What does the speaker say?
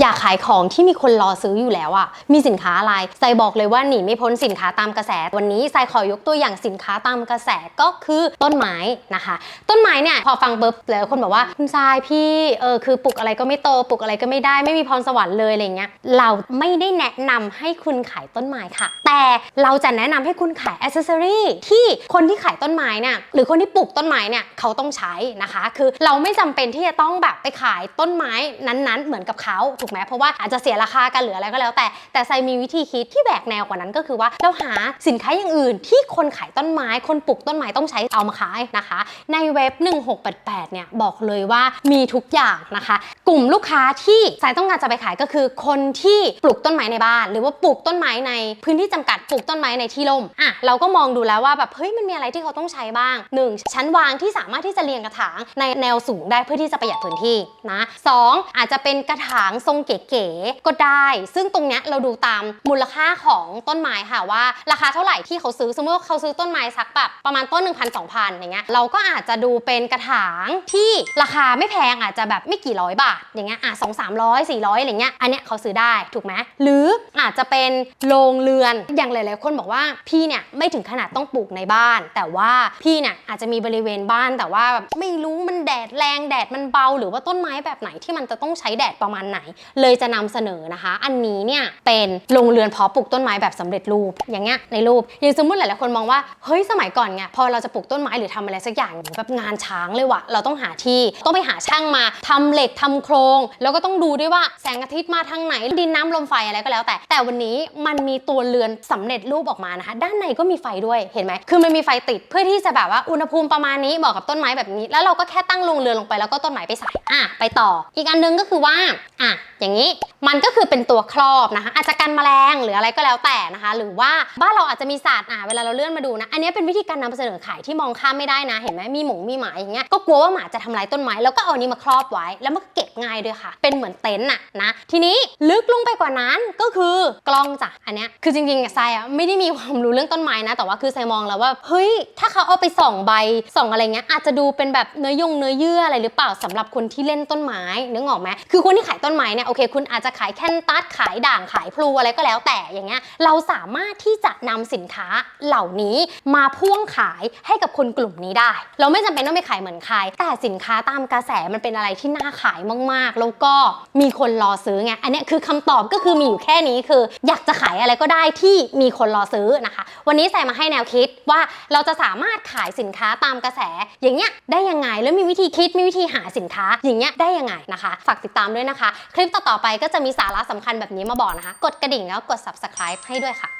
อยากขายของที่มีคนรอซื้ออยู่แล้วอะมีสินค้าอะไรไซบอกเลยว่าหนีไม่พ้นสินค้าตามกระแส วันนี้ไซขอยกตัวอย่างสินค้าตามกระแสก็คือต้นไม้นะคะ ต้นไม้เนี่ยพอฟังปุ๊บหลายคนบอกว่าคุณทรายพี่เออคือปลูกอะไรก็ไม่โตปลูกอะไรก็ไม่ได้ไม่มีพรสวรรค์เลยอะไรเงี้ยเราไม่ได้แนะนำให้คุณขายต้นไม้ค่ะ แต่เราจะแนะนำให้คุณขายอ c เซอรี่ที่คนที่ขายต้นไม้เนี่ยหรือคนที่ปลูกต้นไม้เนี่ยเขาต้องใช้นะคะ คือเราไม่จำเป็นที่จะต้องแบบไปขายต้นไม้นั้นๆ เหมือนกับเขาถูกไหมเพราะว่าอาจจะเสียราคากันหรืออะไรก็แล้ว แต่แต่ไซมีวิธีคิดที่แหวกแนวกว่านั้นก็คือว่าเราหาสินค้าอย่างอื่น ที่คนขายต้นไม้ คนปลูกต้นไม้ต้องใช้เอามาขายนะคะ ในเว็บ 1688 เนี่ยบอกเลยว่ามีทุกอย่างนะคะ กลุ่มลูกค้าที่สายต้องการจะไปขายก็คือ คนที่ปลูกต้นไม้ในบ้าน หรือว่าปลูกต้นไม้ในพื้นที่จำกัดปลูกต้นไม้ในที่ร่มอะเราก็มองดูแล้วว่าแบบเฮ้ยมันมีอะไรที่เขาต้องใช้บ้าง 1. ชั้นวางที่สามารถที่จะเรียงกระถางในแนวสูงได้เพื่อที่จะประหยัดพื้นที่นะสองอาจจะเป็นกระถางทรงเก๋ๆก็ได้ ซึ่งตรงเนี้ยเราดูตามมูลค่าของต้นไม้ค่ะว่า ราคาเท่าไหร่ที่เขาซื้อสมมติว่าเขาซื้อต้นไม้สักแบบประมาณต้น 1 0 0 0 2,000อย่างเงี้ยเราก็อาจจะดูเป็นกระถางที่ราคาไม่แพงอาจจะแบบไม่กี่ร้อยบาทอย่างเงี้ยอะสองสามร้อยสี่ร้อยอะไรเงี้ยอันเนี้ยเขาซื้อได้ถูกไหมหรืออาจจะเป็นโรงเรือนอย่างหลาย ๆ คนบอกว่าพี่เนี่ยไม่ถึงขนาดต้องปลูกในบ้าน แต่ว่าพี่เนี่ยอาจจะมีบริเวณบ้านแต่ว่าแบบไม่รู้มันแดดแรงแดดมันเบา หรือว่าต้นไม้แบบไหนที่มันจะต้องใช้แดดประมาณไหนเลยจะนำเสนอนะคะ อันนี้เนี่ยเป็นโรงเรือนเพาะปลูกต้นไม้แบบสำเร็จรูปอย่างเงี้ยในรูปอย่างสมมติหลายๆคนมองว่าเฮ้ยสมัยก่อนไงพอเราจะปลูกต้นไม้หรือทำอะไรสักอย่างแบบงานช้างเลยว่ะเราต้องหาที่ต้องไปหาช่างมาทำเหล็กทำโครง แล้วก็ต้องดูด้วยว่าแสงอาทิตย์มาทางไหนดินน้ำลมไฟอะไรก็แล้ว แต่แต่วันนี้มันมีตัวเรือนสำเร็จรูปออกมานะคะ ด้านในก็มีไฟด้วยเห็นไหมคือมันมีไฟติดเพื่อที่จะแบบว่าอุณหภูมิประมาณนี้เหมาะกับต้นไม้แบบนี้ แล้วเราก็แค่ตั้งโรงเรือนลงไปแล้วก็ต้นไม้ไปใส่อะไปต่อ อีกอันหนึงก็คือว่าอะ อย่างนี้มันก็คือเป็นตัวครอบนะคะ อาจจะกันแมลงหรืออะไรก็แล้วแต่นะคะ หรือว่าบ้านเราอาจจะมีสัตว์อะเวลาเราเลื่อนมาดูนะ อันนี้เป็นวิธีการนำเสนอขายที่มองข้ามไม่ได้นะ เห็นไหมมีหมูมีหมาอย่างเงี้ยก็กลัวว่าหมาจะทำลายต้นไม้แล้วก็เอานี้มาครอบไว้ แล้วมันก็เก็บง่ายด้วยค่ะ เป็นเหมือนเต็นท์อะนะ ทีนี้ลึกลงไปกว่านั้นก็คือกล้องจ้ะอันเนี้ยคือจริงๆอะทรายอะไม่ได้มีความรู้เรื่องต้นไม้นะ แต่ว่าคือทรายมองแล้วว่าเฮ้ยถ้าเขาเอาไปส่องใบส่องอะไรเงี้ยอาจจะดูเป็นแบบเนื้อยงเนื้อเยื่ออะไรหรือเปล่าสำหรับคนที่เล่นต้นไม้นึกออกไหมคือคนที่ขายต้นไม้เนี่ยโอเค คุณอาจจะขายแคนตัสขายด่างขายพลูอะไรก็แล้วแต่อย่างเงี้ยเราสามารถที่จะนำสินค้าเหล่านี้มาพ่วงขายให้กับคนกลุ่มนี้ได้ เราไม่จำเป็นต้องไปขายเหมือนใคร แต่สินค้าตามกระแสมันเป็นอะไรที่น่าขายมากๆ แล้วก็มีคนรอซื้อไงอันนี้คือคำตอบก็คือมีอยู่แค่นี้คือ อยากจะขายอะไรก็ได้ที่มีคนรอซื้อนะคะ วันนี้ใส่มาให้แนวคิดว่าเราจะสามารถขายสินค้าตามกระแส อย่างเงี้ยได้ยังไงแล้วมีวิธีคิดมีวิธีหาสินค้า อย่างเงี้ยได้ยังไงนะคะ ฝากติดตามด้วยนะคะ คลิปต่อๆไปก็จะมีสาระสำคัญแบบนี้มาบอกนะคะ กดกระดิ่งแล้วกด subscribe ให้ด้วยค่ะ